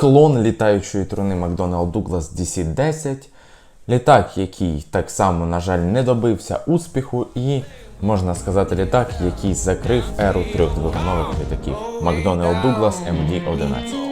клон літаючої труни McDonnell Douglas DC-10. Літак, який так само, на жаль, не добився успіху, і можна сказати, літак, який закрив еру трьохдвигунових літаків McDonnell Douglas MD-11.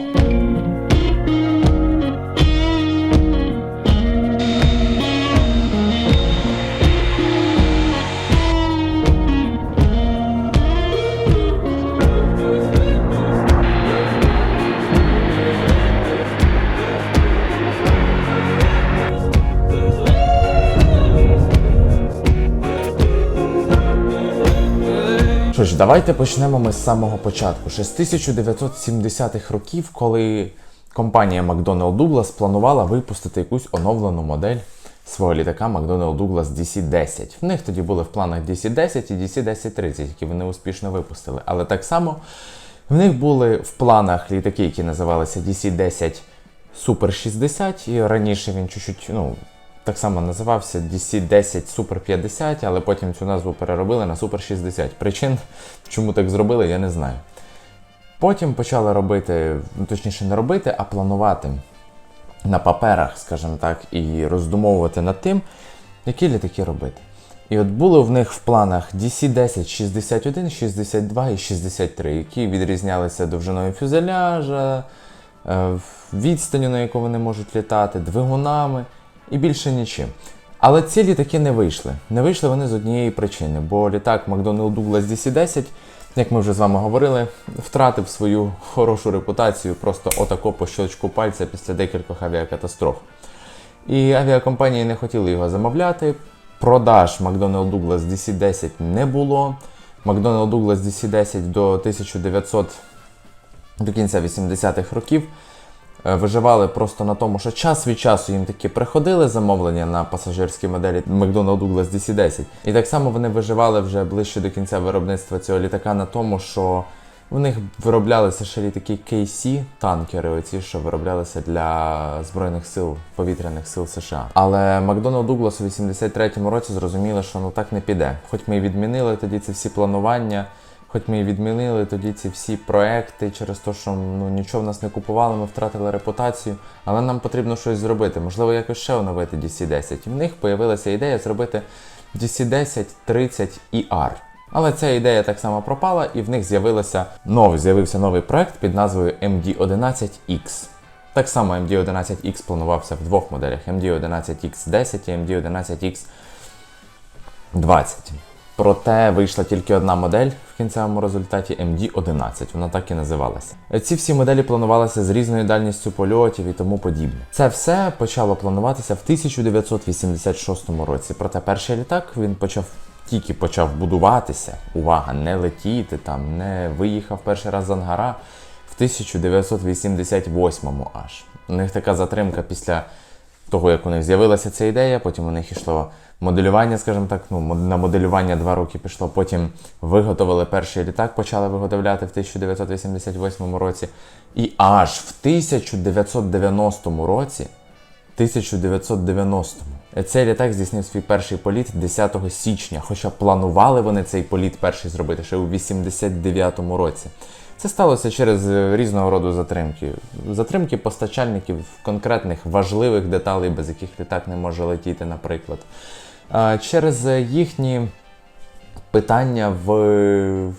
Давайте почнемо ми з самого початку. Ще з 1970-х років, коли компанія McDonnell Douglas планувала випустити якусь оновлену модель свого літака McDonnell Douglas DC-10. В них тоді були в планах DC-10 і DC-1030, які вони успішно випустили. Але так само в них були в планах літаки, які називалися DC-10 Super 60, і раніше він чуть-чуть, ну, так само називався DC-10 Super 50, але потім цю назву переробили на Super 60. Причин, чому так зробили, я не знаю. Потім почали робити, ну точніше, не робити, а планувати на паперах, скажімо так, і роздумовувати над тим, які літаки робити. І от були в них в планах DC-10 61, 62 і 63, які відрізнялися довжиною фюзеляжа, е, відстанню, на яку вони можуть літати, двигунами і більше нічим. Але ці літаки не вийшли. Не вийшли вони з однієї причини, бо літак McDonnell Douglas DC-10, як ми вже з вами говорили, втратив свою хорошу репутацію просто отако по щелчку пальця після декількох авіакатастроф. І авіакомпанії не хотіли його замовляти. Продаж McDonnell Douglas DC-10 не було. McDonnell Douglas DC-10 до 1900 до кінця 80-х років виживали просто на тому, що час від часу їм таки приходили замовлення на пасажирські моделі McDonnell Douglas DC-10. І так само вони виживали вже ближче до кінця виробництва цього літака на тому, що в них вироблялися ще літаки KC, танкери, оці, що вироблялися для Збройних сил, повітряних сил США. Але McDonnell Douglas у 83-му році зрозуміли, що ну так не піде. Хоч ми і відмінили тоді ці всі планування, хоч ми і відмінили тоді ці всі проекти через те, що ну нічого в нас не купували, ми втратили репутацію, але нам потрібно щось зробити. Можливо, якось ще оновити DC-10. І в них з'явилася ідея зробити DC-10 30 ER. Але ця ідея так само пропала, і в них з'явилося новий, з'явився новий проект під назвою MD11X. Так само MD11X планувався в двох моделях: MD11X10 і MD11X20. Проте вийшла тільки одна модель в кінцевому результаті MD11, вона так і називалася. Ці всі моделі планувалися з різною дальністю польотів і тому подібне. Це все почало плануватися в 1986 році. Проте перший літак він почав тільки почав будуватися. Увага, не летіти там, не виїхав перший раз з ангара в 1988 аж. У них така затримка після того, як у них з'явилася ця ідея, потім у них йшло моделювання, скажімо так, ну, на моделювання два роки пішло. Потім виготовили перший літак, почали виготовляти в 1988 році. І аж в 1990 році 1990-му. Цей літак здійснив свій перший політ 10 січня, хоча планували вони цей політ перший зробити ще у 89-му році. Це сталося через е, різного роду затримки. Затримки постачальників конкретних важливих деталей, без яких літак не може летіти, наприклад. Через е, їхні питання в в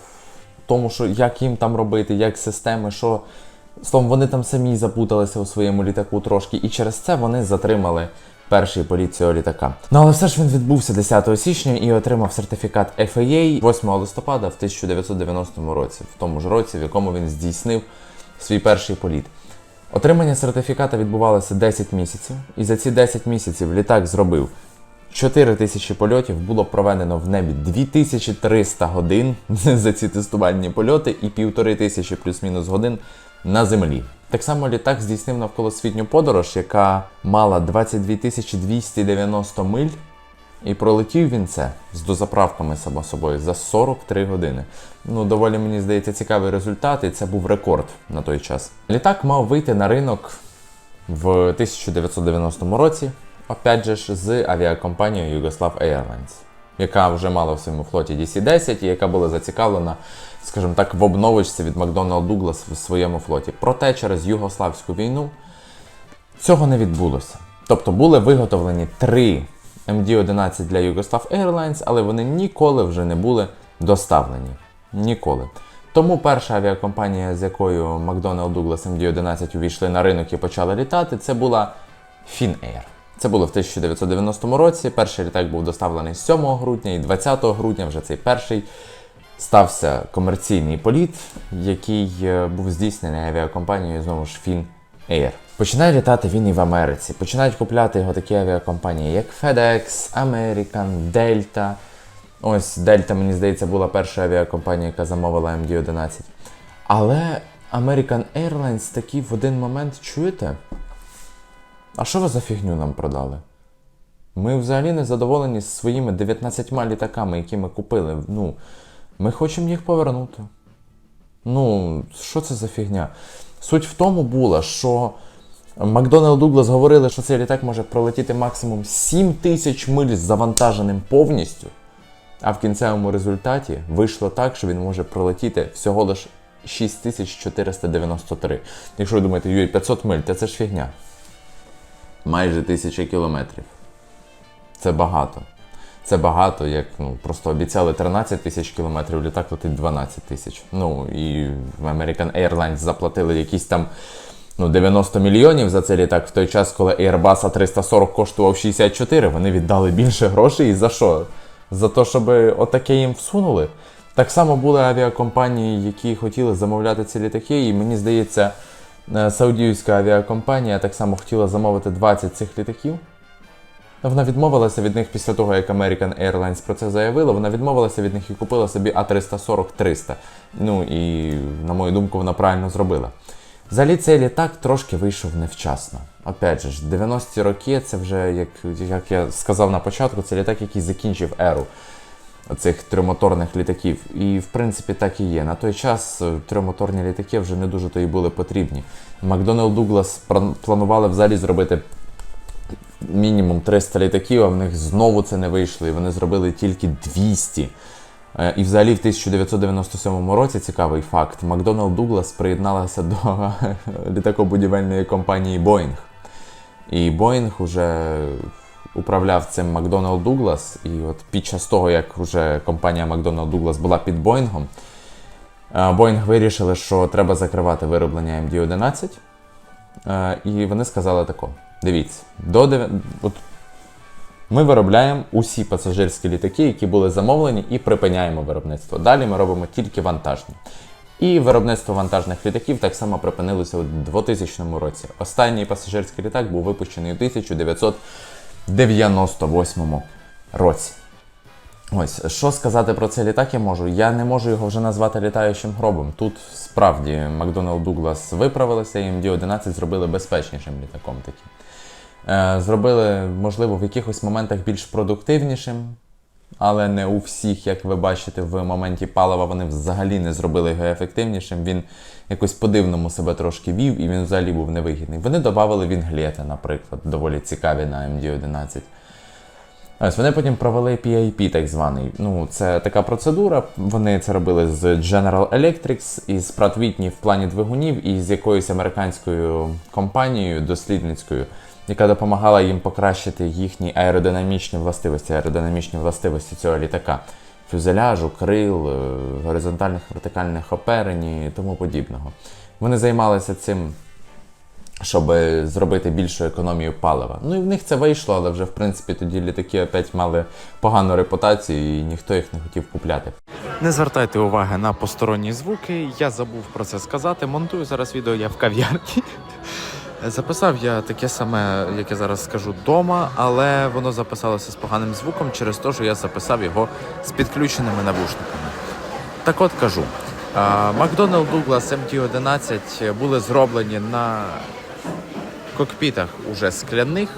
тому, що як їм там робити, як системи, що. Словом, вони там самі запуталися у своєму літаку трошки, і через це вони затримали перший політ цього літака. Ну але все ж він відбувся 10 січня і отримав сертифікат FAA 8 листопада в 1990 році, в тому ж році, в якому він здійснив свій перший політ. Отримання сертифіката відбувалося 10 місяців, і за ці 10 місяців літак зробив 4 тисячі польотів, було проведено в небі 2300 годин за ці тестувальні польоти і півтори тисячі плюс-мінус годин на землі. Так само літак здійснив навколосвітню подорож, яка мала 22 290 миль, і пролетів він це з дозаправками само собою за 43 години. Ну, доволі мені здається цікавий результат, і це був рекорд на той час. Літак мав вийти на ринок в 1990 році, опять же ж, з авіакомпанією Yugoslav Airlines. Яка вже мала в своєму флоті DC-10 і яка була зацікавлена, скажімо так, в обновочці від McDonnell Douglas в своєму флоті. Проте через Югославську війну цього не відбулося. Тобто були виготовлені три MD-11 для Yugoslav Airlines, але вони ніколи вже не були доставлені. Ніколи. Тому перша авіакомпанія, з якою McDonnell Douglas MD-11 увійшли на ринок і почали літати, це була Finnair. Це було в 1990 році. Перший літак був доставлений 7 грудня і 20 грудня вже цей перший стався комерційний політ, який е, був здійснений авіакомпанією знову ж Finnair. Починає літати він і в Америці. Починають купляти його такі авіакомпанії, як FedEx, American, Delta. Ось Delta, мені здається, була перша авіакомпанія, яка замовила MD-11. Але American Airlines такі в один момент чуєте? А що ви за фігню нам продали? Ми взагалі не задоволені своїми 19 літаками, які ми купили. Ну, ми хочемо їх повернути. Ну, що це за фігня? Суть в тому була, що Макдональд Дуглас говорили, що цей літак може пролетіти максимум 7 тисяч миль з завантаженим повністю. А в кінцевому результаті вийшло так, що він може пролетіти всього лиш 6493. Якщо ви думаєте, юй, 500 миль, то це ж фігня. Майже 1000 кілометрів. Це багато. Це багато, як ну, просто обіцяли 13 тисяч кілометрів, літак летить 12 тисяч. Ну і в American Airlines заплатили якісь там ну, 90 мільйонів за цей літак в той час, коли Airbus A340 коштував 64, вони віддали більше грошей. І за що? За те, щоб отаке їм всунули. Так само були авіакомпанії, які хотіли замовляти ці літаки, і мені здається, саудівська авіакомпанія так само хотіла замовити 20 цих літаків. Вона відмовилася від них після того, як American Airlines про це заявила. Вона відмовилася від них і купила собі А340-300. Ну і, на мою думку, вона правильно зробила. Взагалі цей літак трошки вийшов невчасно. Опять же, ж, 90-ті роки це вже, як, як я сказав на початку, це літак, який закінчив еру цих тримоторних літаків. І в принципі так і є. На той час е, тримоторні літаки вже не дуже то і були потрібні. Макдональд Дуглас планували взагалі зробити мінімум 300 літаків, а в них знову це не вийшло, і вони зробили тільки 200. Е, І взагалі в 1997 році цікавий факт: Макдоналд Дуглас приєдналася до літакобудівельної компанії Boeing. І Boeing уже управляв цим Макдоналд Дуглас, і от під час того, як вже компанія Макдоналд Дуглас була під Боїнгом, Боїнг вирішили, що треба закривати вироблення MD-11. Е, І вони сказали тако: дивіться, до дев'я- от ми виробляємо усі пасажирські літаки, які були замовлені, і припиняємо виробництво. Далі ми робимо тільки вантажні. І виробництво вантажних літаків так само припинилося у 2000 році. Останній пасажирський літак був випущений у 1998 році. Ось, що сказати про цей літак я можу. Я не можу його вже назвати літаючим гробом. Тут справді Макдоналд Дуглас виправилися і МД-11 зробили безпечнішим літаком таким. Е, зробили, можливо, в якихось моментах більш продуктивнішим, але не у всіх, як ви бачите, в моменті палива вони взагалі не зробили його ефективнішим. Він якось по-дивному себе трошки вів і він взагалі був невигідний. Вони додавали вінглети, наприклад, доволі цікаві на MD-11. Ось вони потім провели PIP, так званий. Ну, це така процедура. Вони це робили з General Electric, із Pratt Whitney в плані двигунів і з якоюсь американською компанією дослідницькою, яка допомагала їм покращити їхні аеродинамічні властивості, аеродинамічні властивості цього літака. Фюзеляжу, крил, е, горизонтальних вертикальних оперень і тому подібного. Вони займалися цим щоб зробити більшу економію палива. Ну і в них це вийшло, але вже в принципі тоді літаки опять мали погану репутацію і ніхто їх не хотів купляти. Не звертайте уваги на посторонні звуки. Я забув про це сказати. Монтую зараз відео я в кав'ярні. Записав я таке саме, як я зараз скажу, вдома, але воно записалося з поганим звуком через те, що я записав його з підключеними навушниками. Так от кажу. Макдоналд Douglas MT-11 були зроблені на кокпітах уже скляних.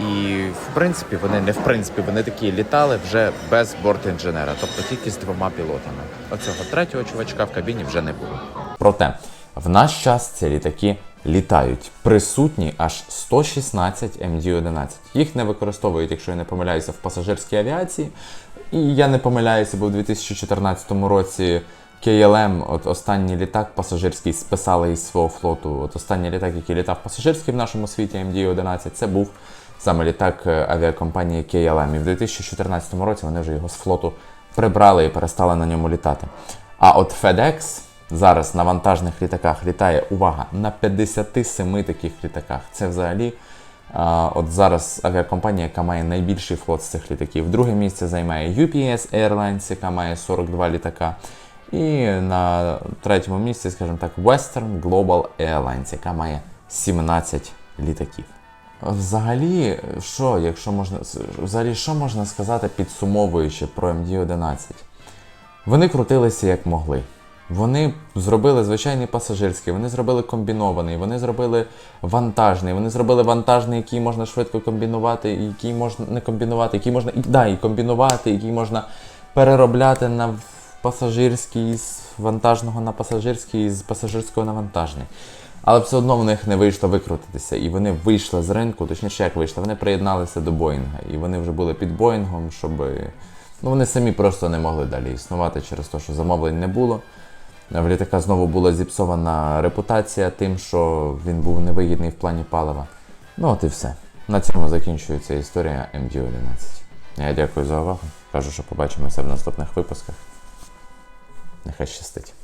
І в принципі вони не в принципі вони такі літали вже без бортінженера, тобто тільки з двома пілотами. Оцього третього чувачка в кабіні вже не було. Проте в наш час ці літаки літають. Присутні аж 116 MD-11. Їх не використовують, якщо я не помиляюся, в пасажирській авіації. І я не помиляюся, бо в 2014 році KLM, от останній літак пасажирський, списали із свого флоту. От останній літак, який літав пасажирський в нашому світі, MD-11, це був саме літак е, авіакомпанії KLM. І в 2014 році вони вже його з флоту прибрали і перестали на ньому літати. А от FedEx зараз на вантажних літаках літає, увага, на 57 таких літаках. Це взагалі от зараз авіакомпанія, яка має найбільший флот з цих літаків. Друге місце займає UPS Airlines, яка має 42 літака. І на третьому місці, скажімо так, Western Global Airlines, яка має 17 літаків. Взагалі, що, якщо можна, взагалі, що можна сказати, підсумовуючи про MD-11? Вони крутилися як могли. Вони зробили звичайний пасажирський, вони зробили комбінований, вони зробили вантажний, вони зробили вантажний, який можна швидко комбінувати, який можна не комбінувати, який можна і, да, і комбінувати, який можна переробляти на пасажирський з вантажного на пасажирський, з пасажирського на вантажний. Але все одно в них не вийшло викрутитися, і вони вийшли з ринку, точніше, як вийшли, вони приєдналися до Боїнга, і вони вже були під Боїнгом, щоб ну, вони самі просто не могли далі існувати через те, що замовлень не було. В літака знову була зіпсована репутація тим, що він був невигідний в плані палива. Ну от і все. На цьому закінчується історія MD-11. Я дякую за увагу. Кажу, що побачимося в наступних випусках. Нехай щастить.